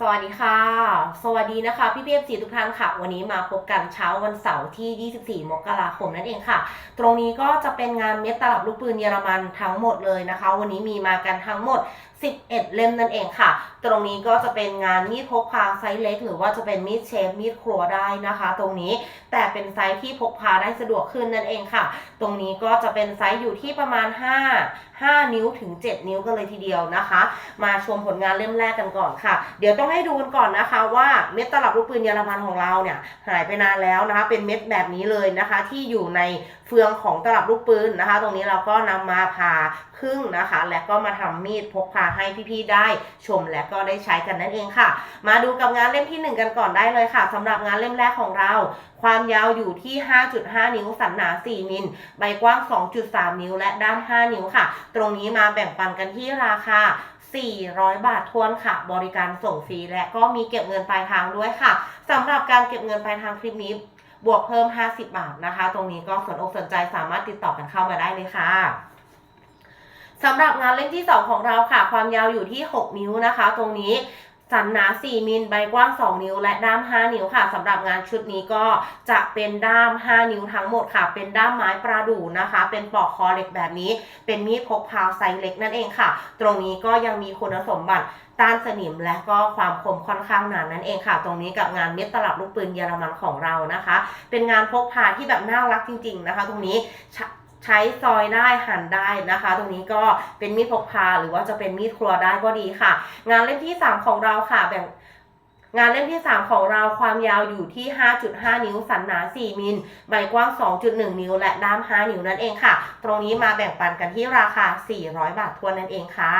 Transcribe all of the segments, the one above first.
สวัสดีค่ะ สวัสดีนะคะพี่เพีเอฟซีทุกท่านค่ะ วันนี้มาพบกันเช้าวันเสาร์ที่ 24 มกราคมนั่นเองค่ะ ตรงนี้ก็จะเป็นงานเม็ดตลับลูกปืนเยอรมันทั้งหมดเลยนะคะ วันนี้มีมากันทั้งหมด 11 เล่มนั่นเองค่ะ ตรงนี้ก็จะเป็นงานมีดพกพาไซส์เล็ก หรือว่าจะเป็นมีดเชฟมีดครัวได้นะคะ ตรงนี้แต่เป็นไซส์ที่พกพาได้สะดวกขึ้นนั่นเองค่ะ ตรงนี้ก็จะเป็นไซส์อยู่ที่ประมาณ 5 5 นิ้วถึง 7 นิ้วกันเลยทีเดียวนะคะ มาชมผลงานเล่มแรกกันก่อนค่ะ เดี๋ยวต้องให้ดูกันก่อนนะคะ ว่าเม็ดตลับลูกปืนเยอรมันของเราเนี่ยหายไปนานแล้วนะคะ เป็นเม็ดแบบนี้เลยนะคะ ที่อยู่ในเฟืองของตลับลูกปืนนะคะ ตรงนี้เราก็นำมาผ่าครึ่งนะคะ และก็มาทำมีดพกพาให้พี่ๆได้ชมและก็ได้ใช้กันนั่นเองค่ะ มาดูกับงานเล่มที่ 1 กันก่อนได้เลยค่ะสำหรับงานเล่มแรกของเรา ความยาวอยู่ที่ 5.5 นิ้วสันหนา 4 มิล ใบกว้าง 2.3 นิ้ว และด้าม 5 นิ้วค่ะตรงนี้มาแบ่งปันกันที่ราคา 400 บาททวนค่ะ บริการส่งฟรีและก็มีเก็บเงินปลายทางด้วยค่ะสำหรับการเก็บเงินปลายทางคลิปนี้ บวกเพิ่ม 50 บาทนะคะ ตรงนี้ก็สนอกสนใจสามารถติดต่อกันเข้ามาได้เลยค่ะสำหรับงานเล่มที่ 2 ของเราค่ะ ความยาวอยู่ที่ 6 นิ้วนะคะ ตรงนี้ สันหนา 4 มิล ใบกว้าง 2 นิ้ว และด้าม 5 นิ้วค่ะสำหรับงานชุดนี้ก็จะเป็นด้าม 5 นิ้วทั้งหมดค่ะ เป็นด้ามไม้ปลาดูนะคะ เป็นปอกคอเหล็กแบบนี้ เป็นมีดพกพาไซส์เล็กนั่นเองค่ะ ตรงนี้ก็ยังมีคุณสมบัติต้านสนิมและก็ความคมค่อนข้างหนานนั่นเองค่ะ ตรงนี้กับงานเม็ดตลับลูกปืนเยอรมันของเรานะคะ เป็นงานพกพาที่แบบน่ารักจริง ๆนะคะ ตรงนี้ ใช้ซอยได้หั่นได้นะคะ ตรงนี้ก็เป็นมีดพกพาหรือว่าจะเป็นมีดครัวได้ก็ดีค่ะ งานเล่มที่ 3 ของเราค่ะแบ่งงานเล่มที่ 3 ของเราความยาวอยู่ที่ 5.5 นิ้ว สันหนา 4 มิล ใบกว้าง 2.1 นิ้ว และด้าม 5 นิ้วนั่นเองค่ะ ตรงนี้มาแบ่งปันกันที่ราคา 400 บาททวนนั่นเองค่ะ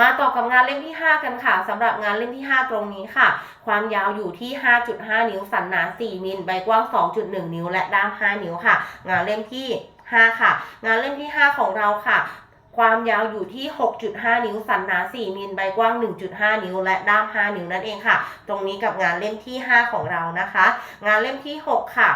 มาต่อกับงานเล่มที่ 5 กันค่ะสำหรับงานเล่มที่ 5 ตรงนี้ค่ะ ความยาวอยู่ที่ 5.5 นิ้ว สันหนา 4 มิล ใบกว้าง 2.1 นิ้ว และด้าม 5 นิ้วค่ะ งานเล่มที่ 5 ค่ะ งานเล่มที่ 5 ของเราค่ะความยาวอยู่ที่ 6.5 นิ้ว สันหนา 4 มิล ใบกว้าง 1.5 นิ้ว และด้าม 5 นิ้วนั่นเองค่ะ ตรงนี้กับงานเล่มที่ 5 ของเรานะคะ งานเล่มที่ 6 ค่ะ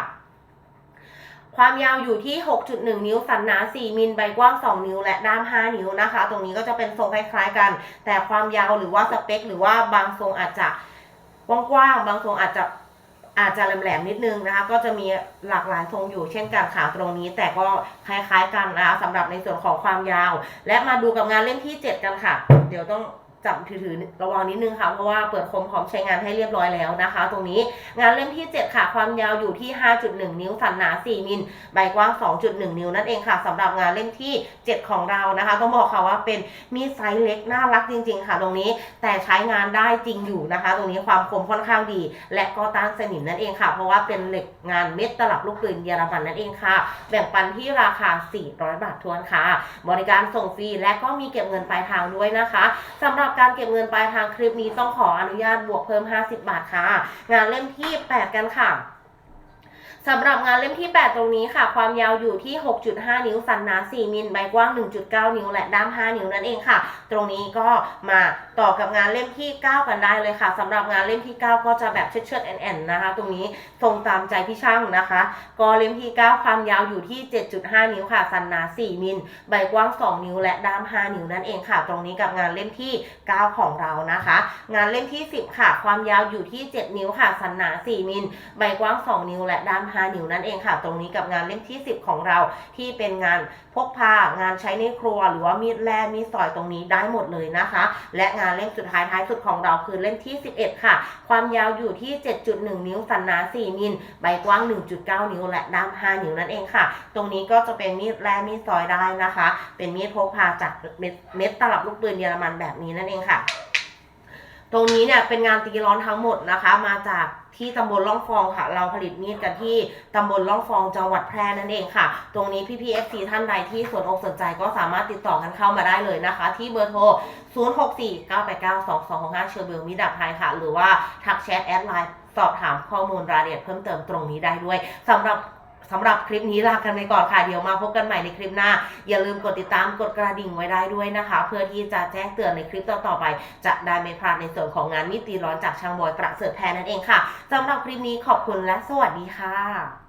ความยาวอยู่ที่ 6.1 นิ้ว สันหนา 4 มิล ใบกว้าง 2 นิ้ว และด้าม 5 นิ้วนะคะ ตรงนี้ก็จะเป็นทรงคล้ายๆกัน แต่ความยาวหรือว่าสเปค หรือว่าบางทรงอาจจะกว้างๆ บางทรงอาจจะอาจจะแหลมๆนิดนึงนะคะ ก็จะมีหลากหลายทรงอยู่เช่นกันค่ะตรงนี้ แต่ก็คล้ายๆกันนะคะสำหรับในส่วนของความยาว และมาดูกับงานเล่มที่ 7 กันค่ะ เดี๋ยวต้อง จับถือๆระวังนิดนึงค่ะเพราะว่าเปิดคมพร้อมใช้งานให้เรียบร้อยแล้วนะคะ ตรงนี้งานเล่มที่ 7 ค่ะ ความยาวอยู่ที่ 5.1 นิ้วสันหนา 4 มิลใบกว้าง 2.1 นิ้วนั่นเองค่ะสำหรับงานเล่มที่ 7 ของเรานะคะ ต้องบอกค่ะว่าเป็นมีไซส์เล็กน่ารักจริง ๆ ค่ะ ตรงนี้แต่ใช้งานได้จริงอยู่นะคะ ตรงนี้ความคมค่อนข้างดี และก็ต้านสนิมนั่นเองค่ะ เพราะว่าเป็นเหล็กงานเม็ดตลับลูกปืนเยอรมันนั่นเองค่ะ แบ่งปันที่ราคา 400 บาททวนค่ะ บริการส่งฟรีและก็มีเก็บเงินปลายทางด้วยนะคะสำหรับการเก็บเงินปลายทางคลิปนี้ต้องขออนุญาตบวกเพิ่ม 50 บาทค่ะ งานเล่มที่ 8 กันค่ะ สำหรับงานเล่มที่ 8 ตรงนี้ค่ะ ความยาวอยู่ที่ 6.5 นิ้ว สันหนา4มิลใบกว้าง 1.9 นิ้ว และด้าม 5 นิ้วนั่นเองค่ะ ตรงนี้ก็มาต่อกับงานเล่มที่ 9 กันได้เลยค่ะสำหรับงานเล่มที่ 9 ก็จะแบบเชิดเชิดๆแอนแอนนะคะ ตรงนี้ตรงตามใจพี่ช่างนะคะ ก็เล่มที่ 9 ความยาวอยู่ที่ 7.5 นิ้วค่ะ สันหนา 4 มิลใบกว้าง 2 นิ้ว และด้าม 5 นิ้วนั่นเองค่ะ ตรงนี้กับงานเล่มที่ 9 ของเรานะคะ งานเล่มที่ 10 ค่ะ ความยาวอยู่ที่ 7 นิ้วค่ะ สันหนา 4 มิลใบกว้าง 2 นิ้ว และด้าม5นิ้วนั่นเองค่ะ ตรงนี้กับงานเล่มที่ 10 ของเราที่เป็นงานพกพางานใช้ในครัว หรือว่ามีดแล่มีดสอยตรงนี้ได้หมดเลยนะคะ และงานเล่มสุดท้ายท้ายสุดของเราคือเล่มที่ 11 ค่ะ ความยาวอยู่ที่ 7.1 นิ้วสันหนา 4 มิลใบกว้าง 1.9 นิ้ว และด้าม 5 นิ้วนั่นเองค่ะ ตรงนี้ก็จะเป็นมีดแล่มีดซอยได้นะคะ เป็นมีดพกพาจากเม็ดเม็ดตลับลูกปืนเยอรมันแบบนี้นั่นเองค่ะ ตรงนี้เนี่ยเป็นงานตีร้อนทั้งหมดนะคะ มาจาก ที่ตำบลล่องฟองค่ะ เราผลิตมีดกันที่ตำบลล่องฟองจังหวัดแพร่นั่นเองค่ะ ตรงนี้พี่พีเอฟซีท่านใดที่สนอกสนใจก็สามารถติดต่อกันเข้ามาได้เลยนะคะ ที่เบอร์โทร 064 989 2265 เชอร์เบลมิดับไทยค่ะ หรือว่าทักแชทแอดไลน์สอบถามข้อมูลรายละเอียดเพิ่มเติมตรงนี้ได้ด้วยสำหรับ สำหรับคลิปนี้ลากันไปก่อนค่ะ เดี๋ยวมาพบกันใหม่ในคลิปหน้า อย่าลืมกดติดตามกดกระดิ่งไว้ได้ด้วยนะคะ เพื่อที่จะแจ้งเตือนในคลิปต่อๆไป จะได้ไม่พลาดในส่วนของงานมิตรีร้อนจากช่างบอยประเสริฐแพรนั่นเองค่ะสำหรับคลิปนี้ขอบคุณและสวัสดีค่ะ